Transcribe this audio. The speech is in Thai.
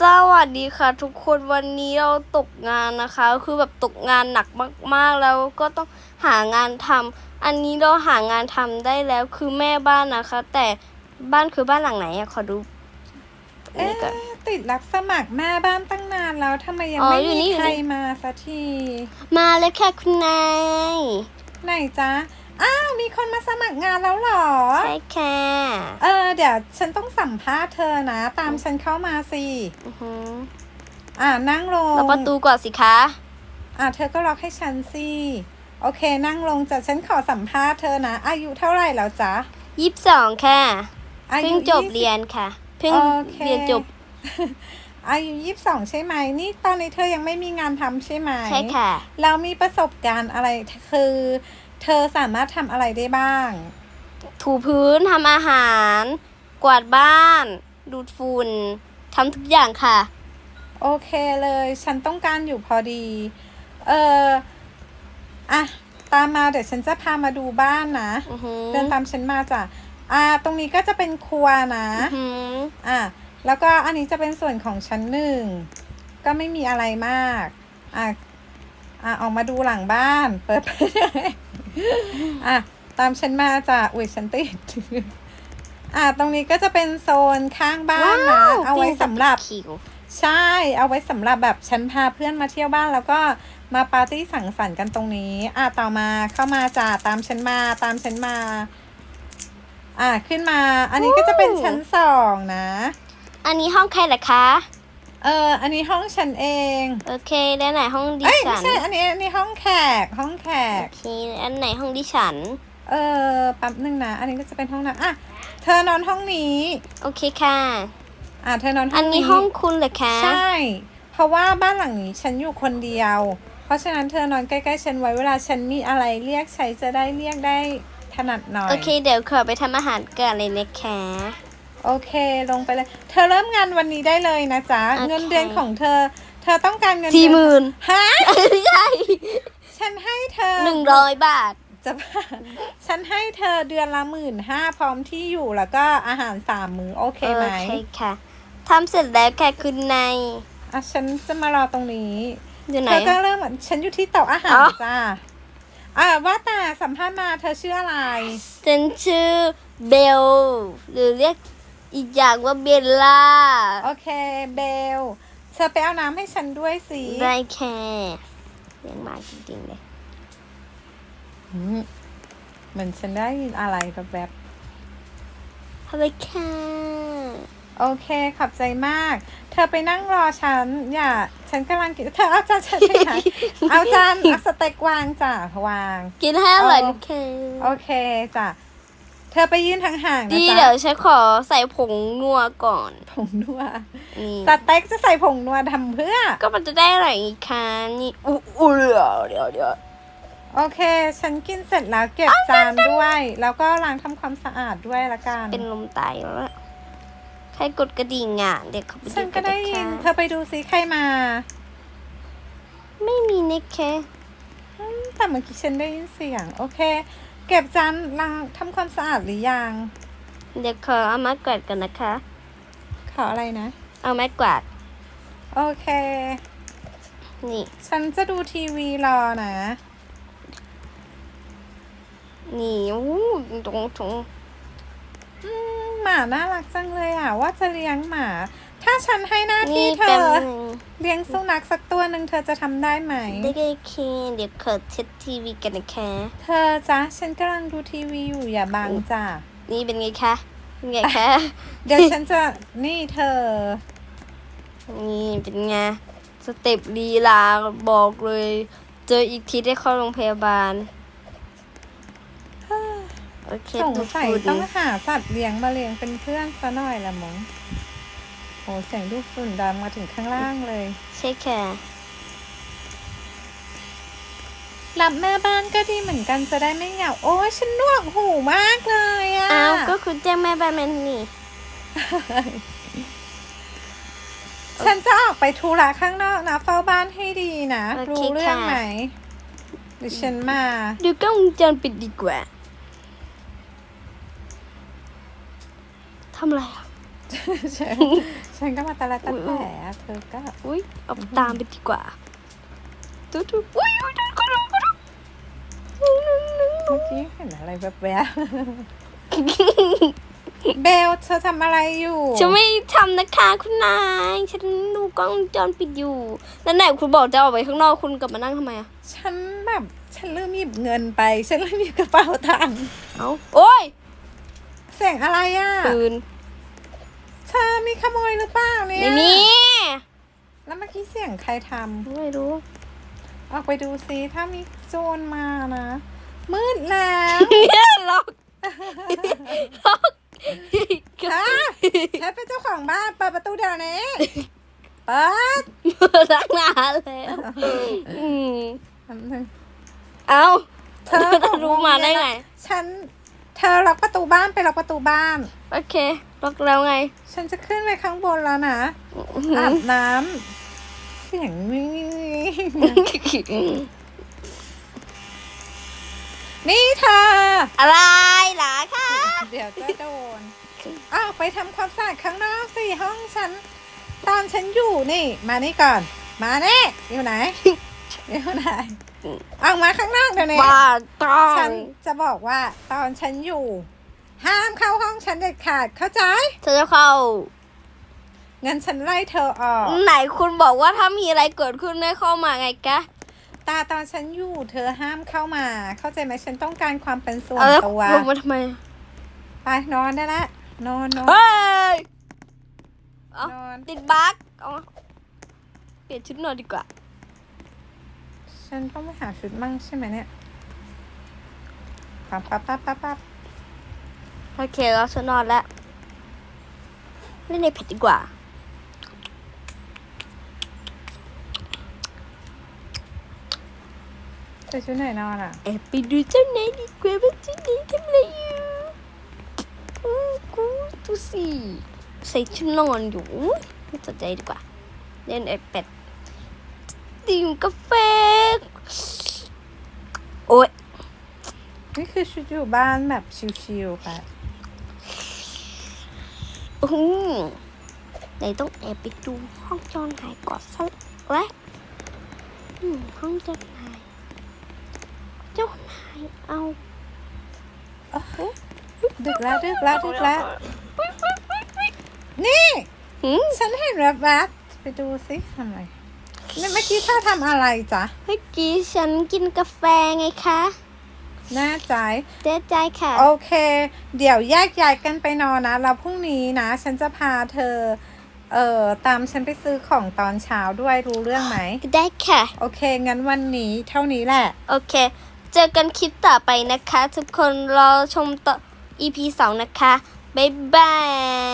สวัสดีค่ะ ทุกคนวันนี้เราตกงานนะคะ คือแบบตกงานหนักมากๆ แล้วก็ต้องหางานทำอันนี้เราหางานทำได้แล้วคือแม่บ้านนะคะ แต่บ้านคือบ้านหลังไหนอะขอดูเอ๊ะนี่ก่อนติดรับสมัครแม่บ้านตั้งนานแล้วทำไมยังอ๋อไม่อยู่นี่มีอยู่ใครนี่มาสักที มาแล้วค่ะคุณนายไหนจ๊ะ อ้าวมีคนมาสมัครงานแล้วเหรอ ใช่ค่ะเออเดี๋ยวฉันต้องสัมภาษณ์เธอนะ ตามฉันเข้ามาสิ อือหืออ่านั่งลง ล็อกประตูก่อนสิคะ อ่าเธอก็ล็อกให้ฉันสิ โอเคนั่งลงจ้ะฉันขอสัมภาษณ์เธอนะ อายุเท่าไหร่แล้วจ๊ะยี่สิบสองค่ะ อาเพิ่ยุงจบ20 เรียนค่ะ เพิ่งโอเค เรียนจบ อายุยี่สิบสองใช่ไหม นี่ตอนนี้เธอยังไม่มีงานทำใช่ไหมใช่ค่ะ แล้วมีประสบการณ์อะไร คือ เธอสามารถทำอะไรได้บ้าง ถูพื้นทำอาหาร กวาดบ้าน ดูดฝุ่นทำทุกอย่างค่ะ โอเคเลย ฉันต้องการอยู่พอดี เอออะ ตามมาเดี๋ยวฉันจะพามาดูบ้านนะ อือหือ เดินตามฉันมาจ้ะ อ่า ตรงนี้ก็จะเป็นครัวนะ อือหืออะ แล้วก็อันนี้จะเป็นส่วนของชั้นหนึ่ง ก็ไม่มีอะไรมาก อะ อะ ออกมาดูหลังบ้าน เปิดไปเลย อะตามฉันมาจ้ะอุ้ยฉันติดอะตรงนี้ก็จะเป็นโซนข้างบ้านนะ เอาไว้สำหรับคิวใช่ เอาไว้สำหรับแบบฉันพาเพื่อนมาเที่ยวบ้านแล้วก็มาปาร์ตี้สังสรรค์กันตรงนี้ อะต่อมาเข้ามาจ้ะตามฉันมาตามฉันมา อะขึ้นมา อันนี้ก็จะเป็นชั้นสองนะ อันนี้ห้องใครล่ะคะ เอออันนี้ห้องฉันเอง โอเคแล้วไหนห้องดิเอ้ยฉัไม่นใช่อันนี้อันนี้ห้องแขกห้องแขโอกเคอันไหนห้องดิฉัน เออแป๊บหนึ่งนะ อันนี้ก็จะเป็นห้องน้ำอะ เธอนอนห้องนี้ โอเคค่ะ อะเธอนอนห้อัอนงนี้นี้ห้องคุณเหรอคะใช่ เพราะว่าบ้านหลังนี้ฉันอยู่คนเดียว เพราะฉะนั้นเธอนอนใกล้ๆฉันไว้เวลาฉันมีอะไรเรียกใช้จะได้เรียกได้ถนัดหน่อย โอเค เดี๋ยวขอไปทำอาหารก่อนเลยนะคะ โอเคลงไปเลย เธอเริ่มงานวันนี้ได้เลยนะจ๊ะโอเคเงินเดือนของเธอ เธอต้องการเงินสี่เดืหมื่นฮะใช่ฉันให้เธอหนึ่งร้อยบาทจะบ้าฉันให้เธอเดือนละหมื่นห้าพร้อมที่อยู่แล้วก็อาหารสามมื้อโอเคไหมโอเคค่ะทำเสร็จแล้วค่ะคุณนายอะฉันจะมารอตรงนี้อยู่ไหนเธอก็เริ่มเหมือนฉันอยู่ที่โต๊ะอาหารอ๋อจ้าอ่าว่าแต่สัมภาษณ์มาเธอชื่ออะไร ฉันชื่อเบล หรือเรียก อีกอย่างว่าเบลล่า โอเคเบล เธอไปเอาน้ำให้ฉันด้วยสิได้แค่เลี้ยงหมาจริงๆเลยอืมเหมือนฉันได้ยินอะไรแบบทำไมค่ะๆโอเคขอบใจมาก เธอไปนั่งรอฉัน อย่า ฉันกำลังกิน เธอเอาจานฉันไปไหน เอาจานเอาสเต็กวางจ้ะวาง กินให้อร่อยเอานะคะโอเคจ้ะ เธอไปยืนห่างๆนะดีจ๊ะเดี๋ยวฉันขอใส่ผงนัวก่อนผงนัวนี่สเต็กจะใส่ผงนัวทำเพื่อ ก็มันจะได้อร่อยอีกค่ะนี่อู้อู้เดี๋ยวเดี๋ยวเดี๋ยวโอเค ฉันกินเสร็จแล้วเก็บจานด้วย แล้วก็ล้างทำความสะอาดด้วยละกัน เป็นลมตายแล้วอะใครกดกระดิ่งอะเดี๋ยวเขาไปฉันดูก็กันได้นะยินคะเธอไปดูซิใครมาไม่มีนะแค่ อืมแต่เมื่อกี้ฉันได้ยินเสียง โอเคเก็บจานล้างทำความสะอาดหรือยัง เดี๋ยวขอเอาไม้กวาดกันนะคะ ขออะไรนะ เอาไม้กวาด โอเค นี่ ฉันจะดูทีวีรอนะ นี่อู้ตรงตรงอืมหมาน่ารักจังเลยอะ ว่าจะเลี้ยงหมา ถ้าฉันให้หน้าที่นี่เธเป็นอเลี้ยงสุนัขสักตัวหนึ่งเธอจะทำได้ไหม ได้ก็โอเคเดี๋ยวขอเช็ดทีวีกันนะคะ เธอจ๊ะฉันกำลังดูทีวีอยู่อย่าบังจ้ะนี่เป็นไงคะเป็นไงคะ เดี๋ยวฉันจะนี่เธอ นี่เป็นไงสเต็ปลีลาบอกเลย เจออีกทีได้เข้าโรงพยาบาลโอเคสงดูสัยฝุ่นต้องหาสัตว์เลี้ยงมาเลี้ยงเป็นเพื่อนซะหน่อยละมั้ง โอ้เสียงดูฝุ่นดำมาถึงข้างล่างเลย ใช่ค่ะรับแม่บ้านก็ดีเหมือนกันจะได้ไม่เหงา โอ้ยฉันหนวกหูมากเลยอะอ้าวก็คุณแจ้งแม่บ้านแมนนี่ ฉันจะออกไปธุระข้างนอกนะ เฝ้าบ้านให้ดีนะโอเครู้เรื่องค่ะ ไหมเดี๋ยวฉันมา ดูกล้องวงจรปิดดีกว่าทำอะไรอะ ฉันฉันก็มาตะละตะอุ๊ย แต่เธอก็อุ้ยเอาตามไปดีกว่าตุ๊ดตุ๊ดอุ้ยอุ้ยตุ๊ดก็ดูก็ดูเมื่อกี้เห็นอะไรแบบแวบๆเบลเธอทำอะไรอยู่ฉันไม่ทำนะคะคุณนาย ฉันดูกล้องวงจรปิดอยู่แล้วไหนคุณบอกจะออกไปข้างนอกคุณกลับมานั่งทำไมอะฉันแบบฉันลืมหยิบเงินไป ฉันลืมหยิบกระเป๋าตังค์เอาโอ้ยเสียงอะไรอะปืน เธอมีขโมยหรือเปล่าเนี่ยไม่มี แล้วเมื่อกี้เสียงใครทไม่รู้ำออกไปดูซิถ้ามีโจรมานะ มืดแล้วเนี่ยล็อกล็อกค่ะฉันเป็นเจ้าของบ้านเปิดประตูเดี๋ยวนี้เปิดตั้งนานแล้วอืมแป๊บนึงเอาเธอบอกรู้มาได้ไง ฉัน เธอล็อกประตูบ้านไปล็อกประตูบ้าน โอเค ล็อกแล้วไง ฉันจะขึ้นไปข้างบนแล้วนะ อาบน้ำเสียงนี่นี่เธอ อะไรล่ะคะ เดี๋ยวจะโดน อ้าวไปทำความสะอาดข้างนอกสิห้องฉัน ตอนฉันอยู่นี่ มานี่ก่อน มาเน่อยู่ไหน อยู่ไหนออกมาข้างนอกเดี๋ยวนี้บ้าตาฉัยนจะบอกว่าตอนฉันอยู่ ห้ามเข้าห้องฉันเด็ดขาดเข้าใจเธอจะเข้า งั้นฉันไล่เธอออก ไหนคุณบอกว่าถ้ามีอะไรเกิดขึ้นได้เข้ามาไงกะตาตอนฉันอยู่เธอห้ามเข้ามา เข้าใจไหมฉันต้องการความเป็นส่วนเอาแล้วตัวลงมาทำไม ไปนอนได้ละนอนนอนเฮ้ยเอานอนติดบั๊กเอาเปลี่ยนชุดนอนดีกว่า ฉันต้องไปหาชุดมั่งใช่ไหมเนี่ยปั๊บปั๊บปั๊บปั๊บปั๊บ โอเคแล้วฉันนอนแล้วเล่นในเพจดีกว่าใส่ชุดไหนนอนอะ แอบไปดูเจ้าไหนดีกว่าว่าเจ้าไหนทำอะไรอยู่อู้กูดูสิใส่ชุดนอนอยู่อุ๊ยไม่สนใจดีกว่า เล่นไอแปดดื่มกาแฟ โอ๊ยนี่คือชุดอยู่บ้านแบบชิวๆไป อืมไหนต้องแอบไปดูห้องเจอนายก่อนสักแล้วอืมห้องเจ้านายเจ้านายเอาดึกแล้วดึกแล้วดึกแล้ว นี่หืมฉันเห็นแบบแบบๆไปดูสิทำอะไรนี่เมื่อกี้เธอทำอะไรจ๊ะ เมื่อกี้ฉันกินกาแฟไงคะ แน่ใจ เจ๊ใจค่ะ โอเค เดี๋ยวแยกย้ายกันไปนอนนะ แล้วพรุ่งนี้นะ ฉันจะพาเธอ เอ่อ ตามฉันไปซื้อของตอนเช้าด้วยรู้เรื่องไหม ได้ค่ะ โอเค งั้นวันนี้เท่านี้แหละ โอเค เจอกันคลิปต่อไปนะคะ ทุกคนรอชมต่อ EP 2 นะคะ บ๊ายบาย